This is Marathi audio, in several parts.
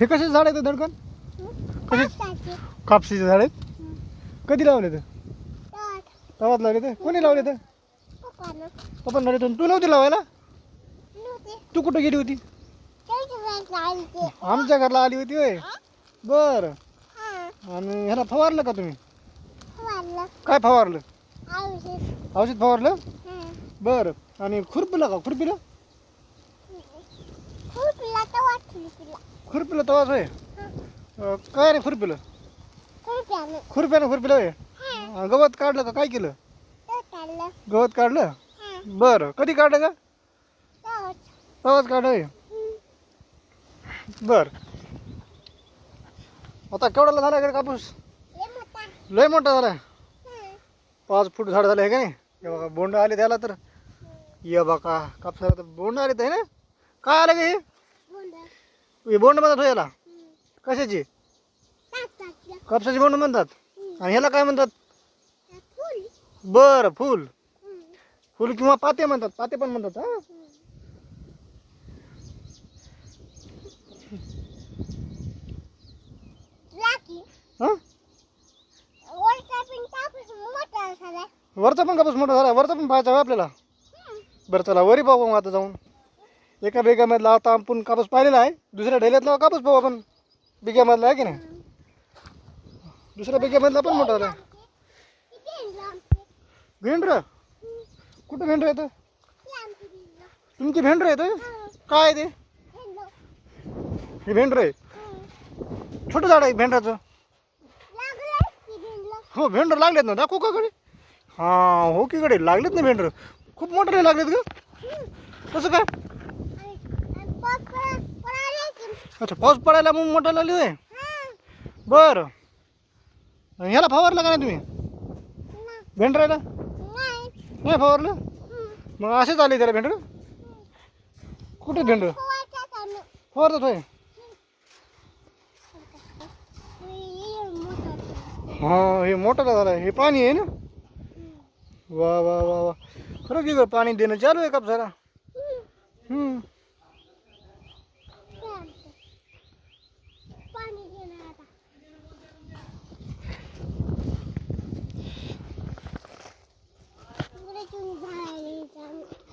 हे कशाचे झाड आहे धडकन? कसे कापशीचे झाड आहेत? कधी लावले तर तवाच लावले तर कोणी लावले तर पप्पा तर तू नव्हती लावायला? तू कुठं गेली होती? आमच्या घरला आली होती होय. बर. आणि ह्याला फवारलं का तुम्ही? काय फवारलं? औषध फवारलं? बर. आणि खुरपीला का? खुरपीला? खुरपीला तवाच होय काय रे खुरपीलं? खुरप्यानं खुरपीला होय? अं, गवत काढलं का काय केलं? गवत काढलं। बरं कधी काढलं का तवाच। काढलं होय? बर. आता केवढाला झाला इकडे कापूस? लय मोठा। झालाय पाच फूट झाड झालं आहे का नाही? हे बघा बोंड आले त्याला तर. ये बघा कापसाला तर बोंड आले तर ना? काय आलं का हे? हे बोंड म्हणतात हो याला? कशाची? कापसाची. बोंड म्हणतात? आणि ह्याला काय म्हणतात? बरं फुल. फुल किंवा पाते म्हणतात. पाते पण म्हणतात हा? हा? वरचा पण कापूस मोठा झाला वरचा पण पाहायचा होय आपल्याला? बरं चला वरी पाहू मग आता जाऊन. एका बिघ्यामधला आता आपण कापूस पाहिलेला आहे. दुसऱ्या ढेल्यातला कापूस पाहू आपण. बिघ्यामधला आहे की नाही? दुसऱ्या बिघ्यामधला पण मोठा झाला भेंडर? कुठं भेंडर येतं तुमची भेंडर येतं काय आहे ते? हे भेंडर आहे. छोटं झाड आहे भेंडराचं. हो भेंडर लागलेत ना. दाखवू का कडे हां हो की कडे लागलेत ना भेंडर. खूप मोठं नाही लागलेत ग. कसं काय? अच्छा पाऊस पडायला मग मोठा लागली होय? बरं. ह्याला फवारलं का नाही तुम्ही? भेंडरायला? नाही फवारलं? मग असेच आले त्याला भेंडर? कुठे भेंडर? फवारतात होय? हा हे मोठं झालं हे पाणी आहे ना? वा वा वा वा. खरं की गं, पाणी देणं चालू आहे कापसाला. हम्म.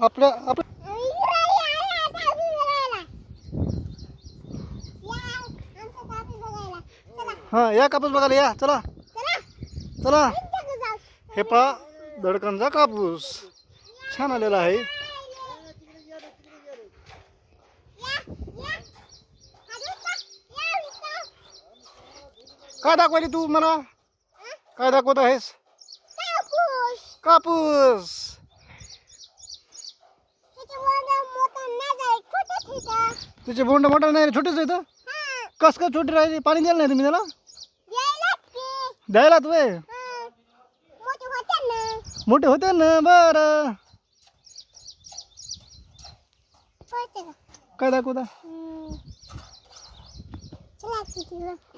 आपल्या आपल्या हां या कापूस बघायला या चला. चला. हे पहा दडकांचा कापूस. छान आलेला आहे. काय दाखवायली तू मला? काय दाखवत आहेस? कापूस. तुझे बोंड मोठा नाही रे, छोटेच आहेत कस काय छोटे राहिले? पाणी द्यायला नाही तुम्ही त्याला? द्यायला तुम्ही मोठे होते ना बरं. काय दाखवता?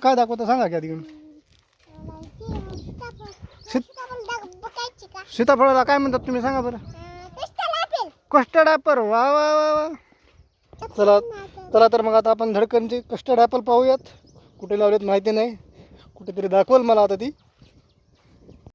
काय दाखवता? सांगा की आधी सीताफळाला काय म्हणतात तुम्ही? सांगा बरं. कस्टर्ड ॲपल वा वा वा वा. चला चला तर मग आता आपण धडकनचे कस्टर्ड ॲपल पाहूयात. कुठे लावलेत माहिती नाही. कुठेतरी दाखवल मला आता ती.